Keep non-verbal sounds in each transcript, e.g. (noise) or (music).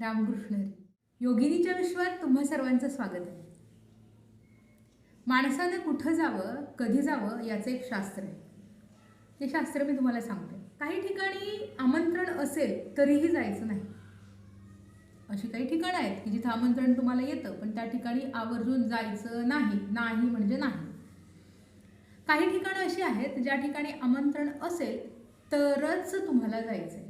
रामकृष्ण हरी. योगिनीच्या विश्वात तुम्हा सर्वांचं स्वागत आहे. माणसानं कुठं जावं कधी जावं याचं एक शास्त्र आहे. ते शास्त्र मी तुम्हाला सांगते. काही ठिकाणी आमंत्रण असेल तरीही जायचं नाही. अशी काही ठिकाणं आहेत की जिथं आमंत्रण तुम्हाला येतं पण त्या ठिकाणी आवर्जून जायचं नाही नाही म्हणजे नाही. काही ठिकाणं अशी आहेत ज्या ठिकाणी आमंत्रण असेल तरच तुम्हाला जायचं आहे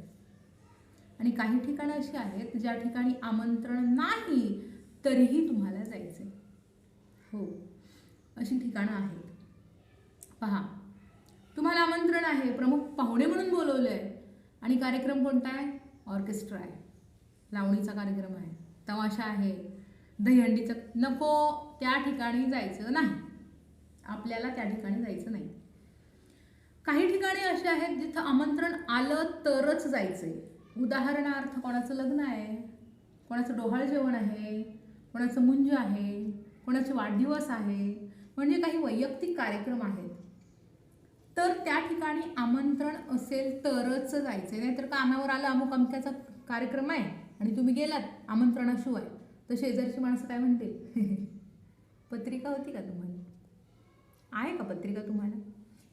आणि काही ठिकाणं अशी आहेत ज्या ठिकाणी आमंत्रण नाही तरीही तुम्हाला जायचं आहे हो अशी ठिकाणं आहेत. पहा तुम्हाला आमंत्रण आहे प्रमुख पाहुणे म्हणून बोलवलं आहे आणि कार्यक्रम कोणता आहे? ऑर्केस्ट्रा आहे. लावणीचा कार्यक्रम आहे. तमाशा आहे. दहीहंडीचं नको त्या ठिकाणी जायचं नाही. आपल्याला त्या ठिकाणी जायचं नाही. काही ठिकाणी असे आहेत जिथं आमंत्रण आलं तरच जायचं आहे उदाहरणार्थ कोणाचं लग्न आहे कोणाचं डोहाळ जेवण आहे कोणाचं मुंज आहे कोणाचे वाढदिवस आहे म्हणजे काही वैयक्तिक कार्यक्रम आहेत. तर त्या ठिकाणी आमंत्रण असेल तरच जायचं नाही तर कानावर आलं अमुक अमक्याचा कार्यक्रम आहे आणि तुम्ही गेलात आमंत्रणाशिवाय तर शेजारची माणसं काय म्हणतील? (laughs) पत्रिका होती का तुम्हाला? आहे का पत्रिका तुम्हाला?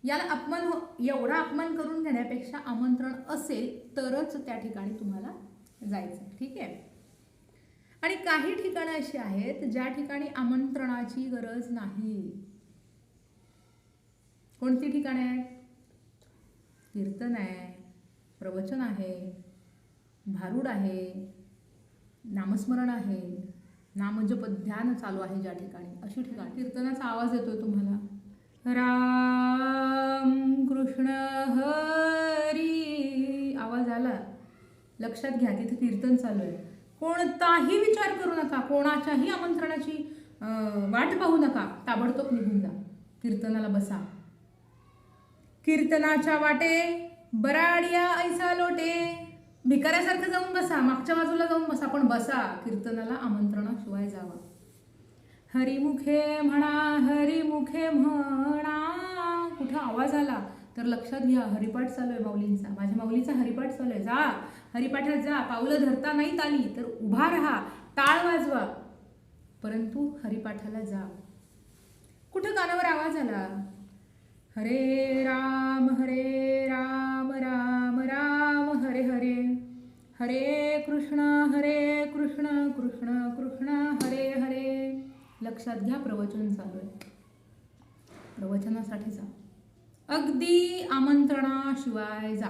याला अपमान हो एवढा अपमान करून घेण्यापेक्षा आमंत्रण असेल तरच त्या ठिकाणी तुम्हाला जायचं. ठीक आहे? आणि काही ठिकाणं अशी आहेत ज्या ठिकाणी आमंत्रणाची गरज नाही. कोणती ठिकाणे आहेत कीर्तन आहे प्रवचन आहे भारूड आहे नामस्मरण आहे नामजप ध्यान चालू आहे ज्या ठिकाणी. अशी ठिकाण. कीर्तनाचा आवाज येतोय तुम्हाला. राम कृष्ण हरी. आवाज आला. लक्षात घ्या तिथे कीर्तन चालू आहे. कोणताही विचार करू नका कोणाच्याही आमंत्रणाची वाट पाहू नका ताबडतोब निघून जा. कीर्तनाला बसा. कीर्तनाच्या वाटे बराडिया ऐसा लोटे. भिकाऱ्यासारखं जाऊन बसा मागच्या बाजूला जाऊन बसा पण बसा. कीर्तनाला आमंत्रणाशिवाय जावा. हरिमुखे म्हणा हरिमुखे म्हणा. कुठं आवाज आला? तर लक्षात घ्या हरिपाठ चालू आहे माऊलींचा. माझ्या माऊलीचा हरिपाठ चालू आहे. जा हरिपाठात जा. पावलं धरता नाहीत आली तर उभा राहा. टाळ वाजवा. परंतु हरिपाठाला जा. कुठं कानावर आवाज आला? हरे राम हरे राम राम राम हरे हरे. हरे कृष्ण लक्षात घ्या प्रवचन चालू आहे. प्रवचनासाठी जा. अगदी आमंत्रणाशिवाय जा.